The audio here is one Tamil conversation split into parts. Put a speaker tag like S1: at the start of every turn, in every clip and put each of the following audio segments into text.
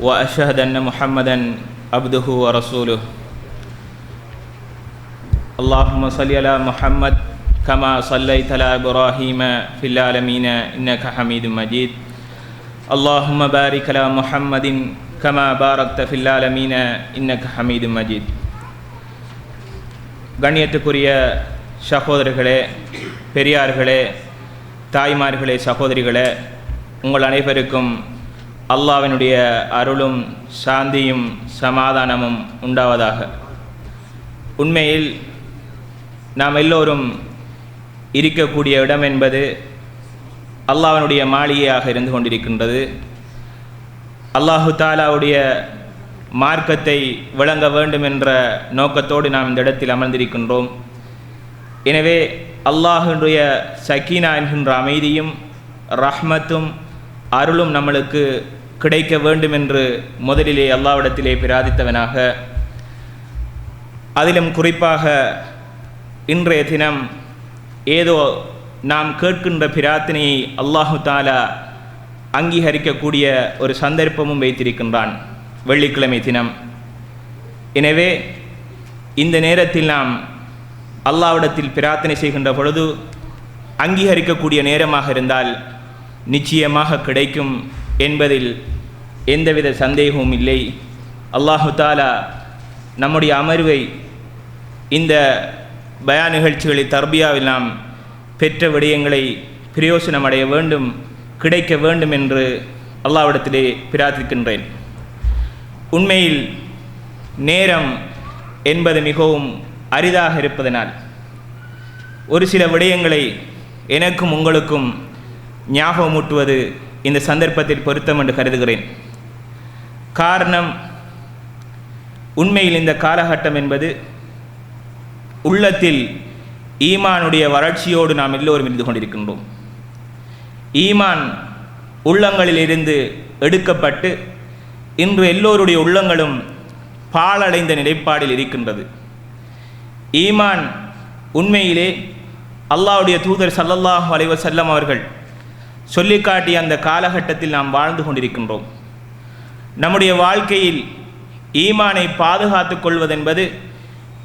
S1: وأشهد أن محمدا عبده ورسوله اللهم صل على محمد كما صليت على إبراهيم في العالمين إنك حميد مجيد اللهم بارك على محمد كما باركت في العالمين إنك حميد مجيد கண்ணியத்துக்குரிய சகோதரர்களே பெரியார்களே தாய்மார்களே சகோதரிகளே உங்கள் அனைவருக்கும் அல்லாவினுடைய அருளும் சாந்தியும் சமாதானமும் உண்டாவதாக. உண்மையில் நாம் எல்லோரும் இருக்கக்கூடிய இடம் என்பது அல்லாவினுடைய மாளிகையாக இருந்து கொண்டிருக்கின்றது. அல்லாஹு தாலாவுடைய மார்க்கத்தை விளங்க வேண்டும் என்ற நோக்கத்தோடு நாம் இந்த இடத்தில் அமர்ந்திருக்கின்றோம். எனவே அல்லாஹினுடைய சக்கீனா என்கின்ற அமைதியும் ரஹ்மத்தும் அருளும் நம்மளுக்கு கிடைக்க வேண்டும் என்று முதலிலே அல்லாவிடத்திலே பிரார்த்தித்தவனாக. அதிலும் குறிப்பாக இன்றைய தினம் ஏதோ நாம் கேட்கின்ற பிரார்த்தனையை அல்லாஹு தாலா அங்கீகரிக்கக்கூடிய ஒரு சந்தர்ப்பமும் வைத்திருக்கின்றான் வெள்ளிக்கிழமை தினம். எனவே இந்த நேரத்தில் நாம் அல்லாவிடத்தில் பிரார்த்தனை செய்கின்ற பொழுது அங்கீகரிக்கக்கூடிய நேரமாக இருந்தால் நிச்சயமாக கிடைக்கும் என்பதில் எந்தவித சந்தேகமும் இல்லை. அல்லாஹு தாலா நம்முடைய அமர்வை இந்த பயா நிகழ்ச்சிகளில் தர்பியாவில் நாம் பெற்ற விடயங்களை பிரயோசனம் அடைய வேண்டும் கிடைக்க வேண்டும் என்று அல்லாவிடத்திலே பிரார்த்திக்கின்றேன். உண்மையில் நேரம் என்பது மிகவும் அரிதாக இருப்பதனால் ஒரு சில விடயங்களை எனக்கும் உங்களுக்கும் ஞாபகமூட்டுவது இந்த சந்தர்ப்பத்தில் பொருத்தம் என்று கருதுகிறேன். காரணம் உண்மையில் இந்த காலகட்டம் என்பது உள்ளத்தில் ஈமானுடைய வறட்சியோடு நாம் எல்லோரும் இருந்து கொண்டிருக்கின்றோம். ஈமான் உள்ளங்களிலிருந்து எடுக்கப்பட்டு இன்று எல்லோருடைய உள்ளங்களும் பாழடைந்த நிலைப்பாடில் இருக்கின்றது. ஈமான் உண்மையிலே அல்லாவுடைய தூதர் சல்லல்லாஹ் வலைவர் செல்லம் அவர்கள் சொல்லிக்காட்டிய அந்த காலகட்டத்தில் நாம் வாழ்ந்து கொண்டிருக்கின்றோம். நம்முடைய வாழ்க்கையில் ஈமானை பாதுகாத்து கொள்வதென்பது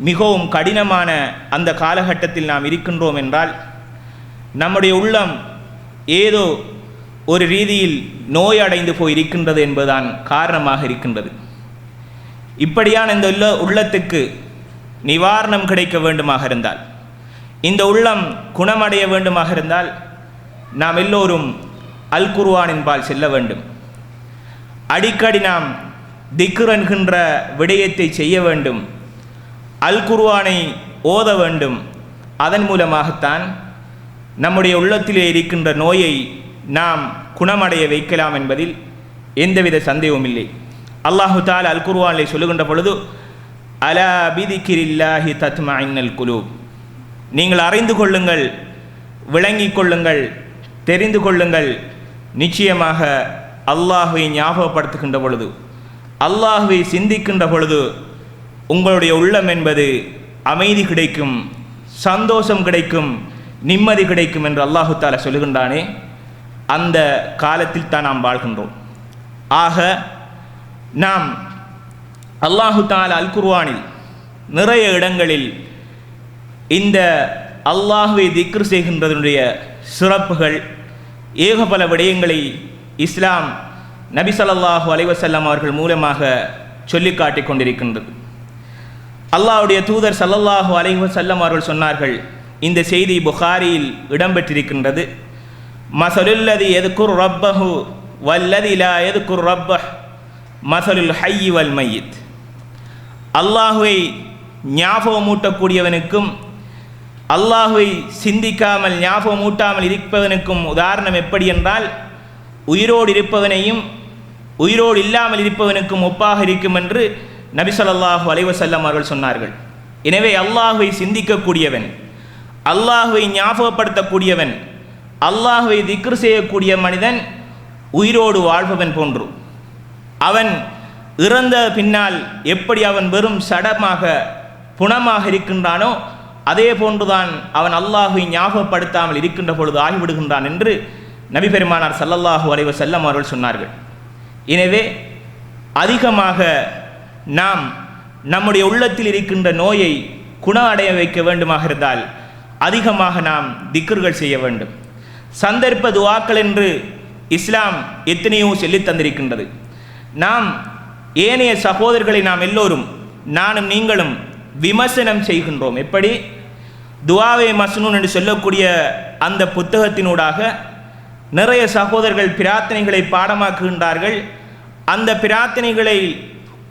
S1: மிகவும் கடினமான அந்த காலகட்டத்தில் நாம் இருக்கின்றோம் என்றால் நம்முடைய உள்ளம் ஏதோ ஒரு ரீதியில் நோய் அடைந்து போய் இருக்கின்றது என்பதுதான் காரணமாக இருக்கின்றது. இப்படியான இந்த உள்ள உள்ளத்துக்கு நிவாரணம் கிடைக்க வேண்டுமாக இருந்தால் இந்த உள்ளம் குணமடைய வேண்டுமாக இருந்தால் நாம் எல்லோரும் அல் குர்வானின்பால் செல்ல வேண்டும். அடிக்கடி நாம் திக்ர் என்கின்ற விடயத்தை செய்ய வேண்டும். அல் குர்வானை ஓத வேண்டும். அதன் மூலமாகத்தான் நம்முடைய உள்ளத்திலே இருக்கின்ற நோயை நாம் குணமடைய வைக்கலாம் என்பதில் எந்தவித சந்தேகமும் இல்லை. அல்லாஹு தால் அல் குர்வானை சொல்லுகின்ற பொழுது அலா பிதிக்கிரில்லாஹி தத்மா இன்னல் குலூப். நீங்கள் அறிந்து கொள்ளுங்கள் விளங்கிக் கொள்ளுங்கள் தெரிந்து கொள்ளுங்கள். நிச்சயமாக அல்லாஹுவை ஞாபகப்படுத்துகின்ற பொழுது அல்லாஹுவை சிந்திக்கின்ற பொழுது உங்களுடைய உள்ளம் என்பது அமைதி கிடைக்கும் சந்தோஷம் கிடைக்கும் நிம்மதி கிடைக்கும் என்று அல்லாஹு தாலா சொல்லுகின்றானே அந்த காலத்தில் தான் நாம் வாழ்கின்றோம். ஆக நாம் அல்லாஹு தாலா அல் குர்வானில் நிறைய இடங்களில் இந்த அல்லாஹுவை திக்ரு செய்கின்றதனுடைய சிறப்புகள் ஏக பல விடயங்களை இஸ்லாம் நபி ஸல்லல்லாஹு அலைவசல்லாம் அவர்கள் மூலமாக சொல்லி காட்டிக் கொண்டிருக்கின்றது. அல்லாஹ்வுடைய தூதர் சல்லல்லாஹு அலைவசல்லம் அவர்கள் சொன்னார்கள் இந்த செய்தி புகாரியில் இடம்பெற்றிருக்கின்றது. மசலுல்லதி எதுக்குர் ரப்பஹு வல்லதி லா எதுக்குர் ரப்ப மசலுல் ஹையி வல் மையித். அல்லாஹுவை ஞாபகமூட்டக்கூடியவனுக்கும் அல்லாஹுவை சிந்திக்காமல் ஞாபகமூட்டாமல் இருப்பவனுக்கும் உதாரணம் எப்படி என்றால் உயிரோடு இருப்பவனையும் உயிரோடு இல்லாமல் இருப்பவனுக்கும் ஒப்பாக இருக்கும் என்று நபி ஸல்லல்லாஹு அலைஹி அவர்கள் சொன்னார்கள். எனவே அல்லாஹுவை சிந்திக்கக்கூடியவன் அல்லாஹுவை ஞாபகப்படுத்தக்கூடியவன் அல்லாஹுவை திக்ரு செய்யக்கூடிய மனிதன் உயிரோடு வாழ்பவன் போன்று. அவன் இறந்த பின்னால் எப்படி அவன் வெறும் சடமாக புணமாக இருக்கின்றானோ அதே போன்றுதான் அவன் அல்லாஹுவை ஞாபகப்படுத்தாமல் இருக்கின்ற பொழுது ஆகிவிடுகின்றான் என்று நபி பெருமானார் ஸல்லல்லாஹு அலைஹி அவர்கள் சொன்னார்கள். எனவே அதிகமாக நாம் நம்முடைய உள்ளத்தில் இருக்கின்ற நோயை குண அடைய வைக்க வேண்டுமாக இருந்தால் அதிகமாக நாம் திக்ர்கள் செய்ய வேண்டும். சந்தர்ப்ப துவாக்கள் என்று இஸ்லாம் எத்தனையோ சொல்லித் தந்திருக்கின்றது. நாம் ஏனைய சகோதரர்களை நாம் எல்லோரும் நானும் நீங்களும் விமர்சனம் செய்கின்றோம். எப்படி? துவாவே மஸ்னூன் என்று சொல்லக்கூடிய அந்த புத்தகத்தினூடாக நிறைய சகோதரர்கள் பிரார்த்தனைகளை பாடமாக்குகின்றார்கள். அந்த பிரார்த்தனைகளை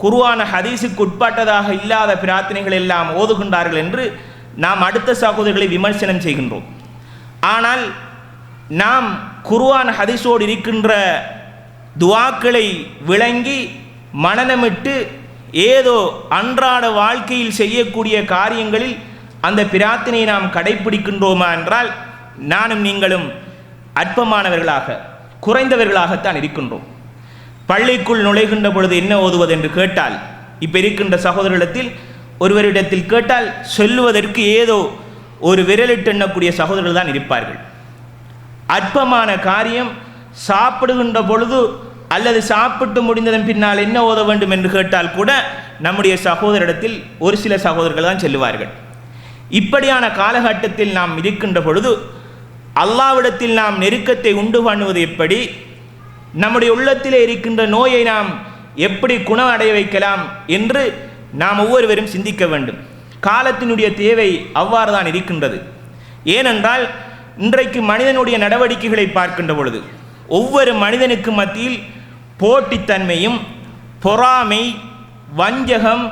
S1: குருவான ஹதீஸுக்கு உட்பட்டதாக இல்லாத பிரார்த்தனைகள் எல்லாம் ஓதுகின்றார்கள் என்று நாம் அடுத்த சகோதரர்களை விமர்சனம் செய்கின்றோம். ஆனால் நாம் குருவான் ஹதீஸோடு இருக்கின்ற துவாக்களை விளங்கி மனநமிட்டு ஏதோ அன்றாட வாழ்க்கையில் செய்யக்கூடிய காரியங்களில் அந்த பிரார்த்தனையை நாம் கடைபிடிக்கின்றோமா என்றால் நானும் நீங்களும் அற்பமானவர்களாக குறைந்தவர்களாகத்தான் இருக்கின்றோம். பள்ளிக்குள் நுழைகின்ற பொழுது என்ன ஓதுவது என்று கேட்டால் இப்போ இருக்கின்ற சகோதரிடத்தில் ஒருவரிடத்தில் கேட்டால் சொல்லுவதற்கு ஏதோ ஒரு விரலிட்டு எண்ணக்கூடிய சகோதரர்கள் தான் இருப்பார்கள். அற்பமான காரியம் சாப்பிடுகின்ற பொழுது அல்லது சாப்பிட்டு முடிந்ததன் பின்னால் என்ன ஓத வேண்டும் என்று கேட்டால் கூட நம்முடைய சகோதரிடத்தில் ஒரு சில சகோதரர்கள் தான் செல்லுவார்கள். இப்படியான காலகட்டத்தில் நாம் இருக்கின்ற பொழுது அல்லாவிடத்தில் நாம் நெருக்கத்தை உண்டு பண்ணுவது எப்படி? நம்முடைய உள்ளத்திலே இருக்கின்ற நோயை நாம் எப்படி குணம் அடைய வைக்கலாம் என்று நாம் ஒவ்வொருவரும் சிந்திக்க வேண்டும். காலத்தினுடைய தேவை அவ்வாறு தான் இருக்கின்றது. ஏனென்றால் இன்றைக்கு மனிதனுடைய நடவடிக்கைகளை பார்க்கின்ற பொழுது ஒவ்வொரு மனிதனுக்கு மத்தியில் போட்டித்தன்மையும் பொறாமை வஞ்சகம்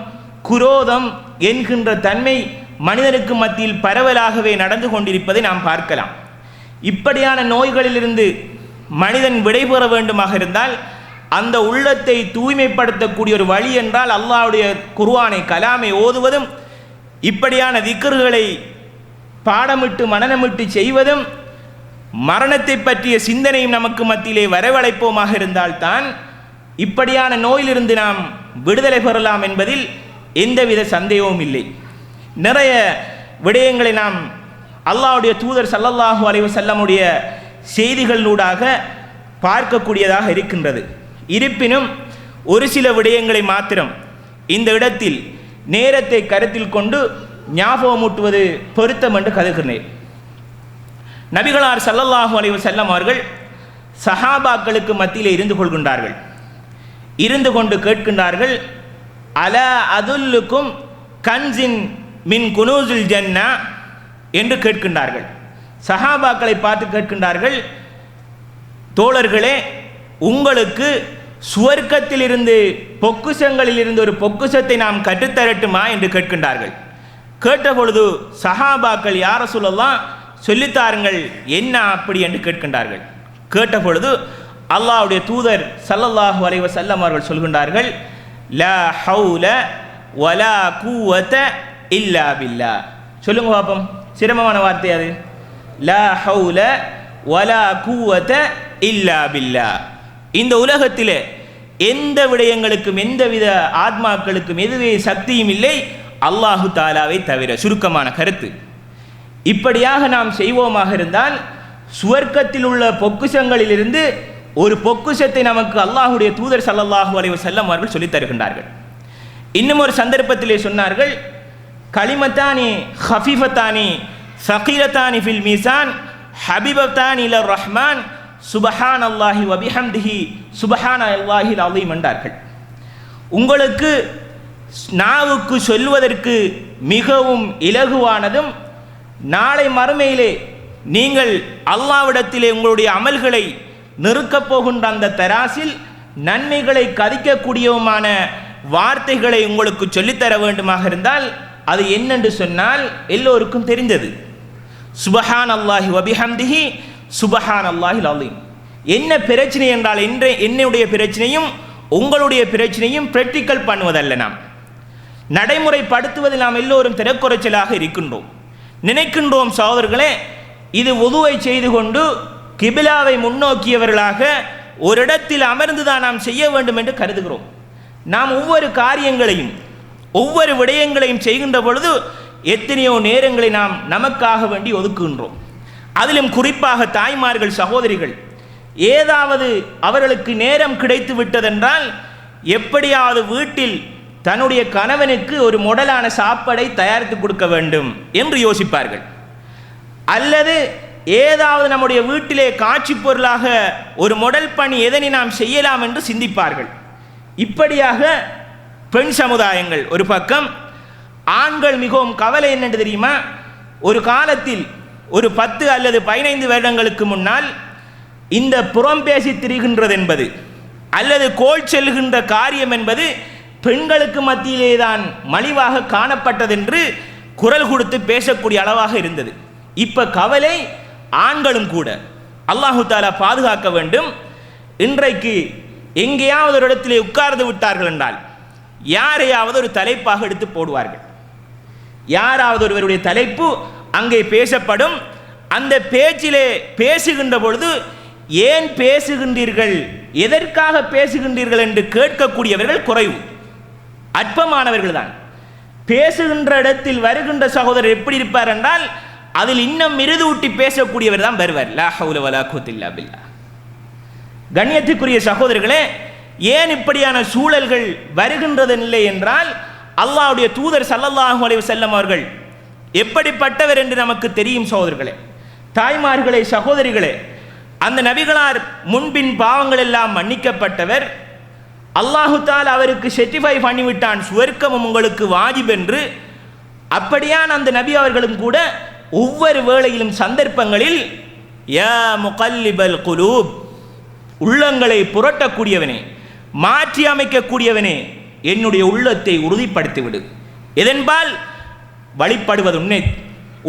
S1: குரோதம் என்கின்ற தன்மை மனிதனுக்கு மத்தியில் பரவலாகவே நடந்து கொண்டிருப்பதை நாம் பார்க்கலாம். இப்படியான நோய்களிலிருந்து மனிதன் விடைபெற வேண்டுமாக இருந்தால் அந்த உள்ளத்தை தூய்மைப்படுத்தக்கூடிய ஒரு வழி என்றால் அல்லாவுடைய குருவானை கலாமை ஓதுவதும் இப்படியான திக்கர்களை பாடமிட்டு மனநமிட்டு செய்வதும் மரணத்தை பற்றிய சிந்தனையும் நமக்கு மத்தியிலே வரவழைப்போமாக இருந்தால்தான் இப்படியான நோயிலிருந்து நாம் விடுதலை பெறலாம் என்பதில் எந்தவித சந்தேகமும் இல்லை. நிறைய விடயங்களை நாம் அல்லாவுடைய தூதர் சல்லல்லாஹூ அலைவு செல்லமுடைய செய்திகளூடாக பார்க்கக்கூடியதாக இருக்கின்றது. இருப்பினும் ஒரு சில விடயங்களை மாத்திரம் இந்த இடத்தில் நேரத்தை கருத்தில் கொண்டு ஞாபகமூட்டுவது பொருத்தம் என்று கருதுகிறேன். நபிகளார் சல்லல்லாஹூ அலைவு செல்லம் அவர்கள் சஹாபாக்களுக்கு மத்தியில் இருந்து கொள்கின்றார்கள். இருந்து கொண்டு கேட்கின்றார்கள் அல அதுல்லுக்கும் கன்சின் மின் குனூசுல் ஜன்னா என்று கேட்கின்றார்கள். சஹாபாக்களை பார்த்து கேட்கின்றார்கள் தோழர்களே உங்களுக்கு சுவர்க்கத்திலிருந்து பொக்குசங்களில் இருந்து ஒரு பொக்குசத்தை நாம் கற்றுத்தரட்டுமா? என்று கேட்கின்றார்கள். கேட்டபொழுது சஹாபாக்கள் யார சொல்லலாம் சொல்லித்தாருங்கள் என்ன அப்படி? என்று கேட்கின்றார்கள். கேட்டபொழுது அல்லாஹ்வுடைய தூதர் சல்லல்லாஹு அலைஹி செல்லம் அவர்கள் சொல்கின்றார்கள் ல ஹவுல வலா கூவத இல்லா பில்லா சொல்லுங்க பாப்போம். சிரமமான வார்த்தை அது. லா ஹவுல வலா கூவத இல்லா பில்லா இந்த உலகத்தில் எந்த விடயங்களுக்கும் எந்தவித ஆத்மாக்களுக்கும் எதுவே சக்தியும் இல்லை. அல்லாஹு தாலாவை தவிர சுருக்கமான கருத்து. இப்படியாக நாம் செய்வோமாக இருந்தால் சுவர்க்கத்தில் உள்ள பொக்குசங்களிலிருந்து ஒரு பொக்குசத்தை நமக்கு அல்லாஹுடைய தூதர் சல்லல்லாஹு அலைவர் செல்லம் அவர்கள் சொல்லித் தருகின்றார்கள். இன்னும் ஒரு சந்தர்ப்பத்திலே சொன்னார்கள் கலிமத்தானி ஹஃபிஃபத்தானி சகீரத்தானி ஃபில் மீசான் ஹபிபத்தானி இல ரஹ்மான் சுபஹான் அல்லாஹி வபிஹம்திஹி சுபஹான் அல்லாஹில் அலீம் என்றார்கள். உங்களுக்கு நாவுக்கு சொல்வதற்கு மிகவும் இலகுவானதும் நாளை மறுமையிலே நீங்கள் அல்லாவிடத்திலே உங்களுடைய அமல்களை நிறுக்கப் போகின்ற அந்த தராசில் நன்மைகளை கதிக்கக்கூடியவுமான வார்த்தைகளை உங்களுக்கு சொல்லித்தர வேண்டுமாக இருந்தால் அது என்னென்று சொன்னால் எல்லோருக்கும் தெரிந்தது. சுபஹான் அல்லாஹி வபிஹம்திஹி சுபஹான் அல்லாஹி அலீம் என்ன பிரச்சனை என்றால் என்ற என்னுடைய பிரச்சனையும் உங்களுடைய பிரச்சனையும் பிராக்டிக்கல் பண்ணுவதல்ல நாம். நடைமுறைப்படுத்துவதில் நாம் எல்லோரும் திறக்குறைச்சலாக இருக்கின்றோம். நினைக்கின்றோம் சகோதரர்களே இது உதுவை செய்து கொண்டு கிபிலாவை முன்னோக்கியவர்களாக ஒரு இடத்தில் அமர்ந்துதான் நாம் செய்ய வேண்டும் என்று கருதுகிறோம். நாம் ஒவ்வொரு காரியங்களையும் ஒவ்வொரு விடயங்களையும் செய்கின்ற பொழுது எத்தனையோ நேரங்களை நாம் நமக்காக வேண்டி ஒதுக்குகின்றோம். அதிலும் குறிப்பாக தாய்மார்கள் சகோதரிகள் ஏதாவது அவர்களுக்கு நேரம் கிடைத்து விட்டதென்றால் எப்படியாவது வீட்டில் தன்னுடைய கணவனுக்கு ஒரு முடலான சாப்பாடை தயாரித்து கொடுக்க வேண்டும் என்று யோசிப்பார்கள். அல்லது ஏதாவது நம்முடைய வீட்டிலே காட்சி பொருளாக ஒரு முடல் பணி எதனை நாம் செய்யலாம் என்று சிந்திப்பார்கள். இப்படியாக பெண் சமுதாயங்கள் ஒரு பக்கம் ஆண்கள் மிகவும் கவலை என்னென்று தெரியுமா? ஒரு காலத்தில் ஒரு பத்து அல்லது பதினைந்து வருடங்களுக்கு முன்னால் இந்த புறம் பேசி திரிகின்றது என்பது அல்லது கோல் செல்கின்ற காரியம் என்பது பெண்களுக்கு மத்தியிலே தான் மலிவாக காணப்பட்டதென்று குரல் கொடுத்து பேசக்கூடிய அளவாக இருந்தது. இப்போ கவலை ஆண்களும் கூட. அல்லாஹு தாலா பாதுகாக்க வேண்டும். இன்றைக்கு எங்கேயாவது ஒரு இடத்திலே உட்கார்ந்து விட்டார்கள் என்றால் யாரையாவது ஒரு தலைப்பாக எடுத்து போடுவார்கள். யாராவது ஒருவருடைய தலைப்பு அங்கே பேசப்படும். அந்த பேச்சிலே பேசுகின்ற பொழுது ஏன் பேசுகின்றீர்கள்? எதற்காக பேசுகின்றீர்கள்? என்று கேட்கக்கூடியவர்கள் குறைவு. அற்பமானவர்கள் தான். பேசுகின்ற இடத்தில் வருகின்ற சகோதரர் எப்படி இருப்பார் என்றால் அதில் இன்னும் மிருதூட்டி பேசக்கூடியவர் தான் வருவார். லா ஹவுல வலா குவத்தில்லா பில்லா. கண்ணியத்துக்குரிய சகோதரர்களே ஏன் இப்படியான சூழல்கள் வருகின்றதில்லை என்றால் அல்லாவுடைய தூதர் சல்லல்லாஹு அலைவு செல்லம் அவர்கள் எப்படிப்பட்டவர் என்று நமக்கு தெரியும் சகோதரர்களே தாய்மார்களே சகோதரிகளே அந்த நபிகளார் முன்பின் பாவங்கள் எல்லாம் மன்னிக்கப்பட்டவர் அல்லாஹு தால் அவருக்கு செட்டிஃபை பண்ணிவிட்டான் சுவர்க்கமும் உங்களுக்கு வாஜிப் என்று. அப்படியான் அந்த நபி அவர்களும் கூட ஒவ்வொரு வேளையிலும் சந்தர்ப்பங்களில் யா முகல்லிபல் குலூப் உள்ளங்களை புரட்டக்கூடியவனே மாற்றி அமைக்கக்கூடியவனே என்னுடைய உள்ளத்தை உறுதிப்படுத்திவிடு. எதென்பால் வழிபடுவது உன்னை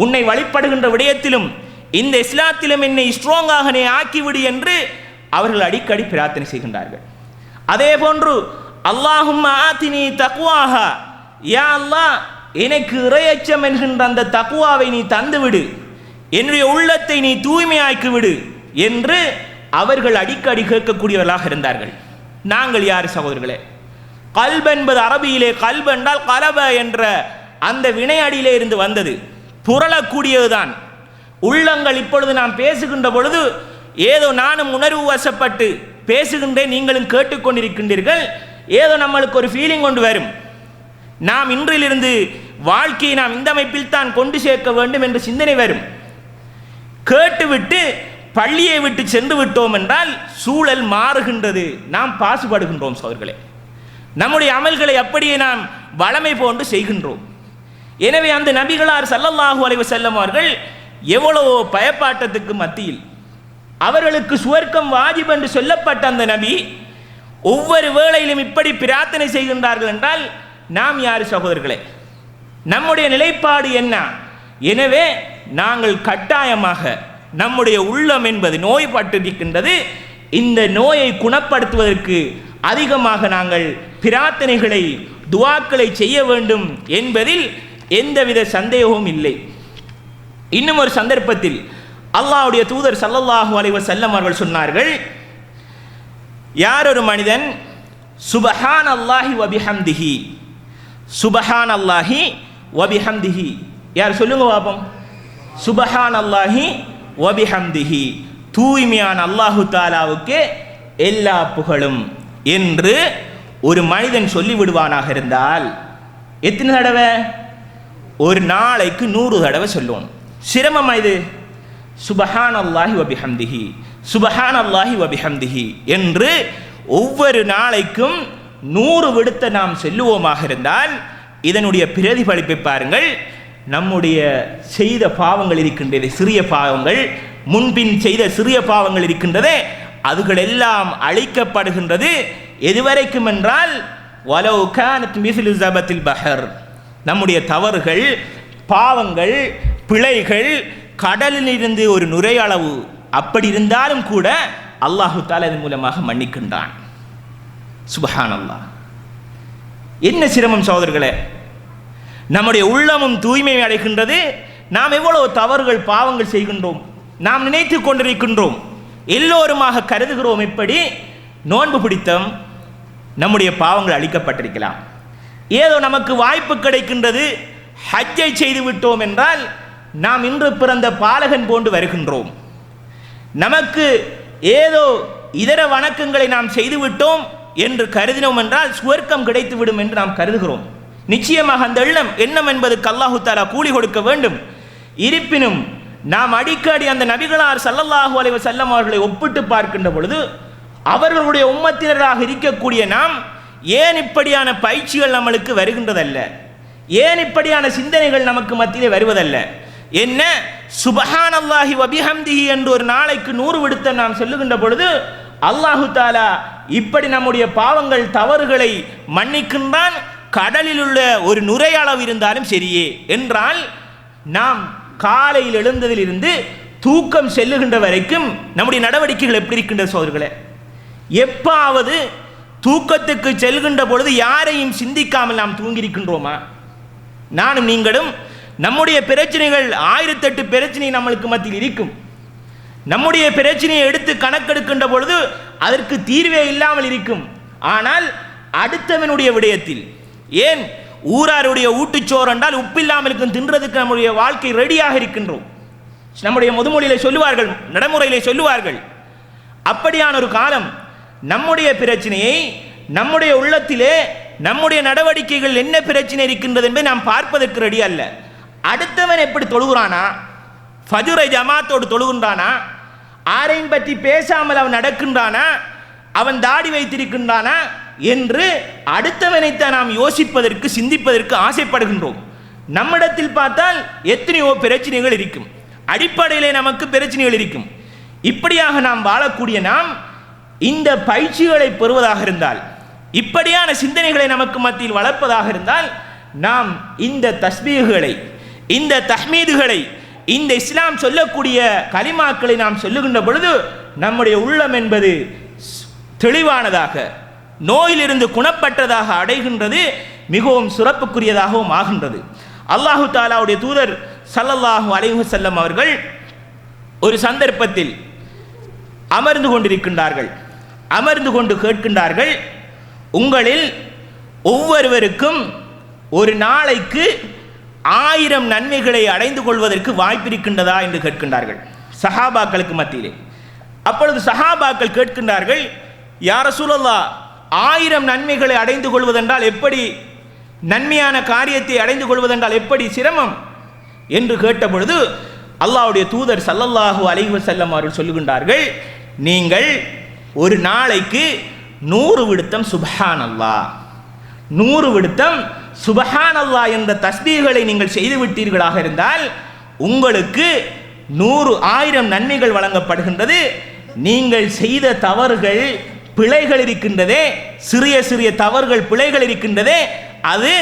S1: உன்னை வழிபடுகின்ற விடயத்திலும் இந்த இஸ்லாத்திலும் என்னை ஸ்ட்ராங்காக நீ ஆக்கிவிடு என்று அவர்கள் அடிக்கடி பிரார்த்தனை செய்கின்றார்கள். அதே போன்று அல்லாஹும் ஆத்தினி தக்குவாக யா அல்லாஹ் எனக்கு இறையச்சம் என்கின்ற அந்த தக்குவாவை நீ தந்துவிடு. என்னுடைய உள்ளத்தை நீ தூய்மையாக்கி விடு என்று அவர்கள் அடிக்கடி கேட்கக்கூடியவர்களாக இருந்தார்கள். நாங்கள் யார் சகோதரர்களே? கல்ப் என்பது அரபியிலே கல்பு என்றால் கலப என்ற அந்த வினையடியிலே இருந்து வந்தது. புரளக்கூடியதுதான். உள்ளங்கள் இப்பொழுது நாம் பேசுகின்ற பொழுது ஏதோ நானும் உணர்வு வசப்பட்டு பேசுகின்றேன் நீங்களும் கேட்டுக்கொண்டிருக்கின்றீர்கள். ஏதோ நம்மளுக்கு ஒரு ஃபீலிங் கொண்டு வரும். நாம் இன்றிலிருந்து வாழ்க்கையை நாம் இந்த அமைப்பில் தான் கொண்டு சேர்க்க வேண்டும் என்ற சிந்தனை வரும். கேட்டுவிட்டு பள்ளியை விட்டு சென்று விட்டோம் என்றால் சூழல் மாறுகின்றது. நாம் பாசுபடுகின்றோம் சோர்களே நம்முடைய அமல்களை அப்படியே நாம் வளமை போன்று செய்கின்றோம். எனவே அந்த நபிகளார் சல்லல்லாஹு அலைஹி செல்லும் அவர்கள் எவ்வளவோ பயப்பாட்டத்துக்கு மத்தியில் அவர்களுக்கு சுவர்க்கம் வாஜிப் என்று சொல்லப்பட்ட அந்த நபி ஒவ்வொரு வேளையிலும் இப்படி பிரார்த்தனை செய்கின்றார்கள் என்றால் நாம் யார் சகோதரர்களே? நம்முடைய நிலைப்பாடு என்ன? எனவே நாங்கள் கட்டாயமாக நம்முடைய உள்ளம் என்பது நோய்பட்டிருக்கின்றது. இந்த நோயை குணப்படுத்துவதற்கு அதிகமாக நாங்கள் பிரார்த்தனைகளை துவாக்களை செய்ய வேண்டும் என்பதில் எந்தவித சந்தேகமும் இல்லை. இன்னும் ஒரு சந்தர்ப்பத்தில் அல்லாவுடைய தூதர் சல்லல்லாஹு அலைஹி செல்லம் அவர்கள் சொன்னார்கள் யார் ஒரு மனிதன் சுபஹான் அல்லாஹி வபிஹம்திஹி சுபஹான் அல்லாஹி வபிஹம்திஹி. யார் சொல்லுங்க பாப்போம். சுபஹான் அல்லாஹி ஒபிஹம்திஹி தூய்மையான அல்லாஹு தாலாவுக்கு எல்லா புகழும் என்று ஒரு மனிதன் சொல்லிவிடுவானாக இருந்தால் எத்தனை தடவை? ஒரு நாளைக்கு நூறு தடவை சொல்லுவோம். சிரமம் இது? சுபஹான் அல்லாஹி வபிஹம்திஹி. சுபஹான் அல்லாஹி வபிஹம்திஹி என்று ஒவ்வொரு நாளைக்கும் நூறு விடுத்த நாம் செல்லுவோமாக இருந்தால் இதனுடைய பிரதிபலிப்பை பாருங்கள். நம்முடைய செய்த பாவங்கள் இருக்கின்றது சிறிய பாவங்கள் முன்பின் செய்த சிறிய பாவங்கள் இருக்கின்றதே அதுகளெல்லாம் அழிக்கப்படுகின்றது. எதுவரைக்கும் என்றால் வலவு கானத் மிஸ்லு ஜபத்தில் பஹர். நம்முடைய தவறுகள் பாவங்கள் பிழைகள் கடலிலிருந்து ஒரு நுரையளவு அப்படி இருந்தாலும் கூட அல்லாஹு தாலா இதன் மூலமாக மன்னிக்கின்றான். சுபஹான் அல்லாஹ் என்ன சிரமம் சோதர்களே நம்முடைய உள்ளமும் தூய்மை அடைகின்றது. நாம் எவ்வளவு தவறுகள் பாவங்கள் செய்கின்றோம். நாம் நினைத்து கொண்டிருக்கின்றோம். எல்லோருமாக கருதுகிறோம் எப்படி? நோன்பு பிடித்தம் நம்முடைய பாவங்கள் அளிக்கப்பட்டிருக்கலாம் ஏதோ நமக்கு வாய்ப்பு கிடைக்கின்றது. ஹஜ்ஜை செய்து விட்டோம் என்றால் நாம் இன்று பிறந்த பாலகன் போன்று வருகின்றோம். நமக்கு ஏதோ இதர வணக்கங்களை நாம் செய்துவிட்டோம் என்று கருதினோம் என்றால் சுவர்க்கம் கிடைத்துவிடும் என்று நாம் கருதுகிறோம். நிச்சயமாக அந்த எண்ணம் எண்ணம் என்பதற்கு அல்லாஹு தாலா கூலி கொடுக்க வேண்டும். இருப்பினும் நாம் அடிக்கடி அந்த நபிகளார் சல்லல்லாஹு அலைவர் செல்லம் அவர்களை ஒப்பிட்டு பார்க்கின்ற பொழுது அவர்களுடைய உம்மத்தினராக இருக்கக்கூடிய நாம் ஏன் இப்படியான பயிற்சிகள் நம்மளுக்கு வருகின்றதல்ல? ஏன் இப்படியான சிந்தனைகள் நமக்கு மத்தியிலே வருவதல்ல? என்ன? சுபஹான் அல்லாஹி வபிஹம்திஹி என்று ஒரு நாளைக்கு நூறு விடுத்த நாம் சொல்லுகின்ற பொழுது அல்லாஹு தாலா இப்படி நம்முடைய பாவங்கள் தவறுகளை மன்னிக்கின்றான் கடலில் உள்ள ஒரு நுரையளவு இருந்தாலும் சரியே என்றால் நாம் காலையில் எழுந்ததிலிருந்து தூக்கம் செல்லுகின்ற வரைக்கும் நம்முடைய நடவடிக்கைகள் எப்படி இருக்கின்ற சோதர்களே? எப்பாவது தூக்கத்துக்கு செல்கின்ற பொழுது யாரையும் சிந்திக்காமல் நாம் தூங்கியிருக்கின்றோமா? நானும் நீங்களும் நம்முடைய பிரச்சனைகள் ஆயிரத்தெட்டு பிரச்சனை நம்மளுக்கு மத்தியில் இருக்கும். நம்முடைய பிரச்சனையை எடுத்து கணக்கெடுக்கின்ற பொழுது அதற்கு தீர்வே இல்லாமல் இருக்கும். ஆனால் அடுத்தவனுடைய விடயத்தில் ஏன்? ஊராருடைய ஊட்டுச்சோறு என்றால் உப்பில்லாமல் இருக்கும் தின்றதுக்கு நம்முடைய வாழ்க்கை ரெடியாக இருக்கின்றோம். நம்முடைய முதுமொழியிலே சொல்லுவார்கள் நடைமுறையிலே சொல்லுவார்கள். அப்படியான ஒரு காலம் நம்முடைய பிரச்சனையை நம்முடைய உள்ளத்திலே நம்முடைய நடவடிக்கைகள் என்ன பிரச்சனை இருக்கின்றது என்பதை நாம் பார்ப்பதற்கு ரெடி அல்ல. அடுத்தவன் எப்படி தொழுகிறானா? ஃபஜுரை ஜமாத்தோடு தொழுகின்றானா? ஆரையும் பற்றி பேசாமல் அவன் நடக்கின்றானா? அவன் தாடி வைத்திருக்கின்றானா? என்று அடுத்தவனைத்தான் நாம் யோசிப்பதற்கு சிந்திப்பதற்கு ஆசைப்படுகின்றோம். நம்மிடத்தில் பார்த்தால் எத்தனையோ பிரச்சனைகள் இருக்கும். அடிப்படையிலே நமக்கு பிரச்சனைகள் இருக்கும். இப்படியாக நாம் வாழக்கூடிய நாம் இந்த பயிற்சிகளை பெறுவதாக இருந்தால் இப்படியான சிந்தனைகளை நமக்கு மத்தியில் வளர்ப்பதாக இருந்தால் நாம் இந்த தஸ்மீகளை இந்த தஹ்மீதுகளை இந்த இஸ்லாம் சொல்லக்கூடிய கலிமாக்களை நாம் சொல்லுகின்ற பொழுது நம்முடைய உள்ளம் என்பது தெளிவானதாக நோயிலிருந்து குணப்பட்டதாக அடைகின்றது மிகவும் சிறப்புக்குரியதாகவும் ஆகின்றது. அல்லாஹு தாலாவுடைய தூதர் சல்லல்லாஹு அலைஹி அவர்கள் ஒரு சந்தர்ப்பத்தில் அமர்ந்து கொண்டிருக்கின்றார்கள். அமர்ந்து கொண்டு கேட்கின்றார்கள் உங்களில் ஒவ்வொருவருக்கும் ஒரு நாளைக்கு ஆயிரம் நன்மைகளை அடைந்து கொள்வதற்கு வாய்ப்பிருக்கின்றதா? என்று கேட்கின்றார்கள். சஹாபாக்களுக்கு மத்தியிலே. அப்பொழுது சஹாபாக்கள் கேட்கின்றார்கள் யார சூழல்லா ஆயிரம் நன்மைகளை அடைந்து கொள்வதென்றால் எப்படி நன்மையான காரியத்தை அடைந்து கொள்வதென்றால் எப்படி சிரமம்? என்று கேட்டபொழுது அல்லாவுடைய தூதர் சல்லல்லாஹு அலிஹு செல்லம் அவர்கள் சொல்லுகின்றார்கள் நீங்கள் ஒரு நாளைக்கு நூறு விடுத்தம் சுபஹான் அல்லாஹ் நூறு விடுத்தம் சுபஹான் அல்லாஹ் என்ற தஸ்பீகளை நீங்கள் செய்து விட்டீர்களாக இருந்தால் உங்களுக்கு நூறு ஆயிரம் நன்மைகள் வழங்கப்படுகின்றது. நீங்கள் செய்த தவறுகள் பிழைகள் இருக்கின்றதே சிறிய சிறிய தவறுகள் பிழைகள் இருக்கின்றதே அது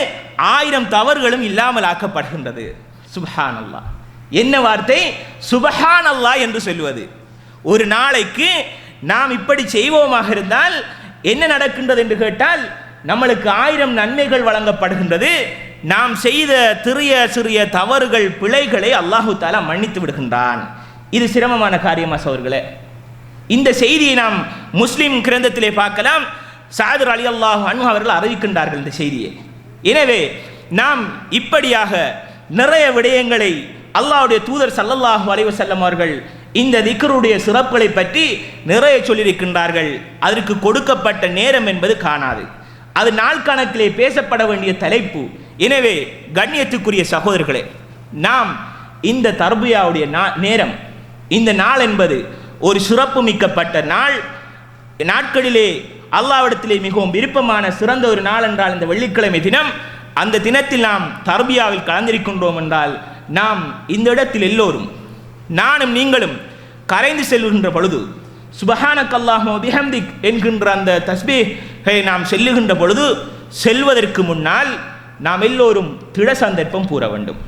S1: ஆயிரம் தவறுகளும் இல்லாமல் ஆக்கப்படுகின்றது. சுபஹான் அல்லாஹ் என்ன வார்த்தை? சுபஹான் அல்லாஹ் என்று சொல்லுவது. ஒரு நாளைக்கு நாம் இப்படி செய்வோமாக இருந்தால் என்ன நடக்கின்றது என்று கேட்டால் நம்மளுக்கு ஆயிரம் நன்மைகள் வழங்கப்படுகின்றது. நாம் செய்த சிறிய சிறிய தவறுகள் பிழைகளை அல்லாஹு தாலா மன்னித்து விடுகின்றான். இது சிரமமான காரியமா சோர்களே? இந்த செய்தியை நாம் முஸ்லிம் கிரந்தத்திலே பார்க்கலாம். சாதர் அலி அல்லாஹ் அன்ஹு அவர்கள் அறிவிக்கின்றார்கள் இந்த செய்தியை. எனவே நாம் இப்படியாக நிறைய விடயங்களை அல்லாஹ்வுடைய தூதர் சல்லல்லாஹு அலைஹி வஸல்லம் அவர்கள் இந்த திக்கருடைய சிறப்புகளை பற்றி நிறைய சொல்லியிருக்கின்றார்கள். அதற்கு கொடுக்கப்பட்ட நேரம் என்பது காணாது. அது நாள் கணக்கிலே பேசப்பட வேண்டிய தலைப்பு. எனவே கண்ணியத்துக்குரிய சகோதரர்களே நாம் இந்த தர்பியாவுடைய நா- நேரம் இந்த நாள் என்பது ஒரு சிறப்பு மிக்கப்பட்ட நாள். நாட்களிலே அல்லாவிடத்திலே மிகவும் விருப்பமான சிறந்த ஒரு நாள் என்றால் இந்த வெள்ளிக்கிழமை தினம். அந்த தினத்தில் நாம் தர்பியாவில் கலந்திருக்கின்றோம் என்றால் நாம் இந்த இடத்தில் எல்லோரும் நானும் நீங்களும் கரைந்து செல்கின்ற பொழுது சுபஹான கல்லாஹோ பிஹம்திக் என்கின்ற அந்த தஸ்பீஹை நாம் செல்லுகின்ற பொழுது செல்வதற்கு முன்னால் நாம் எல்லோரும் திட சந்தர்ப்பம் கூற வேண்டும்.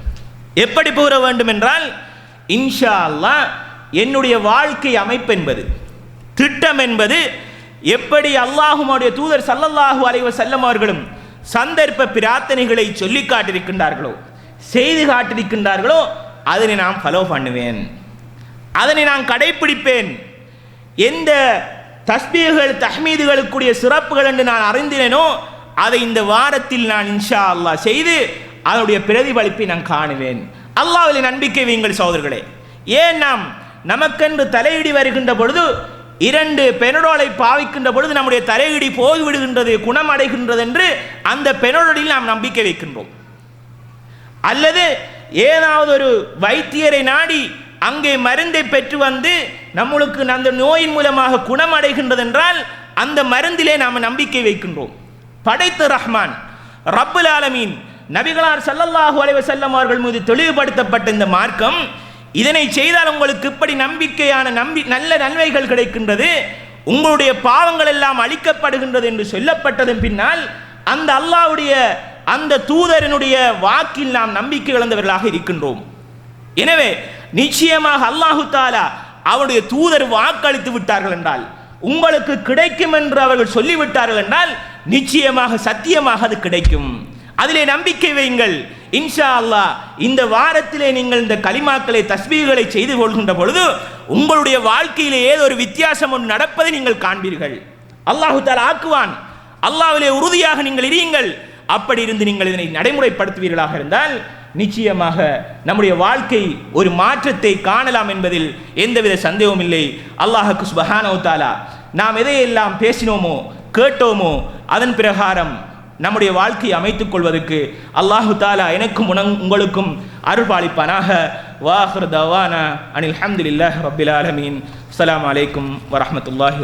S1: எப்படி கூற வேண்டும் என்றால் இன்ஷா அல்லாஹ் என்னுடைய வாழ்க்கை அமைப்பு என்பது திட்டம் என்பது எப்படி அல்லாஹுமாவுடைய தூதர் சல்லல்லாஹு அலைவ செல்லம் அவர்களும் சந்தர்ப்ப பிரார்த்தனைகளை சொல்லி காட்டியிருக்கின்றார்களோ செய்து காட்டியிருக்கின்றார்களோ அதனை நான் ஃபாலோ பண்ணுவேன். அதனை நான் கடைப்பிடிப்பேன். எந்த தஸ்பீகள் தஹ்மீதுகளுக்குரிய சிறப்புகள் என்று நான் அறிந்தினேனோ அதை இந்த வாரத்தில் நான் இன்ஷா அல்லாஹ் செய்து அதனுடைய பிரதிபலிப்பை நான் காணுவேன். அல்லாஹ்வில் நம்பிக்கை வையுங்கள் சோதர்களே ஏன் நாம் நமக்கென்று தலையிடி வருகின்ற பொழுது இரண்டு பெனடோலை பாவிக்கின்ற பொழுது நம்முடைய தலையிடி போய்விடுகின்றது குணமடைகின்றது என்று அந்த பெனடோலில் நாம் நம்பிக்கை வைக்கின்றோம். அல்லது ஏதாவது ஒரு வைத்தியரை நாடி அங்கே மருந்தை பெற்று வந்து நம்மளுக்கு அந்த நோயின் மூலமாக குணமடைகின்றது என்றால் அந்த மருந்திலே நாம் நம்பிக்கை வைக்கின்றோம். படைத்த ரஹ்மான் ரப்புல் ஆலமீன் நபிகளார் சல்லல்லாஹு அலைவசல்லம் அவர்கள் மீது தெளிவுபடுத்தப்பட்ட இந்த மார்க்கம் இதனை செய்தால் உங்களுக்கு இப்படி நம்பிக்கையான நம்பி நல்ல நன்மைகள் கிடைக்கின்றது. உங்களுடைய பாவங்கள் எல்லாம் அழிக்கப்படுகின்றது என்று சொல்லப்பட்டதன் பின்னால் அந்த அல்லாஹ்வுடைய அந்த தூதரனுடைய வாக்கில் நாம் நம்பிக்கை இழந்தவர்களாக இருக்கின்றோம். எனவே நிச்சயமாக அல்லாஹு தாலா அவருடைய தூதர் வாக்களித்து விட்டார்கள் என்றால் உங்களுக்கு கிடைக்கும் என்று அவர்கள் சொல்லிவிட்டார்கள் என்றால் நிச்சயமாக சத்தியமாக அது கிடைக்கும். அதிலே நம்பிக்கை வையுங்கள். இன்ஷா அல்லாஹ் இந்த வாரத்திலே நீங்கள் இந்த கலிமாக்களை தஸ்பீகளை செய்து கொள்கின்ற பொழுது உங்களுடைய வாழ்க்கையிலே ஏதோ ஒரு வித்தியாசம் ஒன்று நடப்பதை நீங்கள் காண்பீர்கள். அல்லாஹு தாலா ஆக்குவான். அல்லாவிலே உறுதியாக நீங்கள் இருங்கள் அப்படி இருந்து நீங்கள் இதனை நடைமுறைப்படுத்துவீர்களாக இருந்தால் நிச்சயமாக நம்முடைய வாழ்க்கை ஒரு மாற்றத்தை காணலாம் என்பதில் எந்தவித சந்தேகமும் இல்லை. அல்லாஹுக்கு சுபஹானோ தாலா நாம் எதையெல்லாம் பேசினோமோ கேட்டோமோ அதன் பிரகாரம் நம்முடைய வாழ்க்கையை அமைத்துக் கொள்வதற்கு அல்லாஹு தாலா எனக்கும் உனங் உங்களுக்கும் அருள்பாலிப்பானாக. வாஹர் தவானா அனில் ஹம்துலில்லாஹ் ரபில் ஆலமீன். அஸ்ஸலாமு அலைக்கும் வரஹ்மத்துல்லாஹி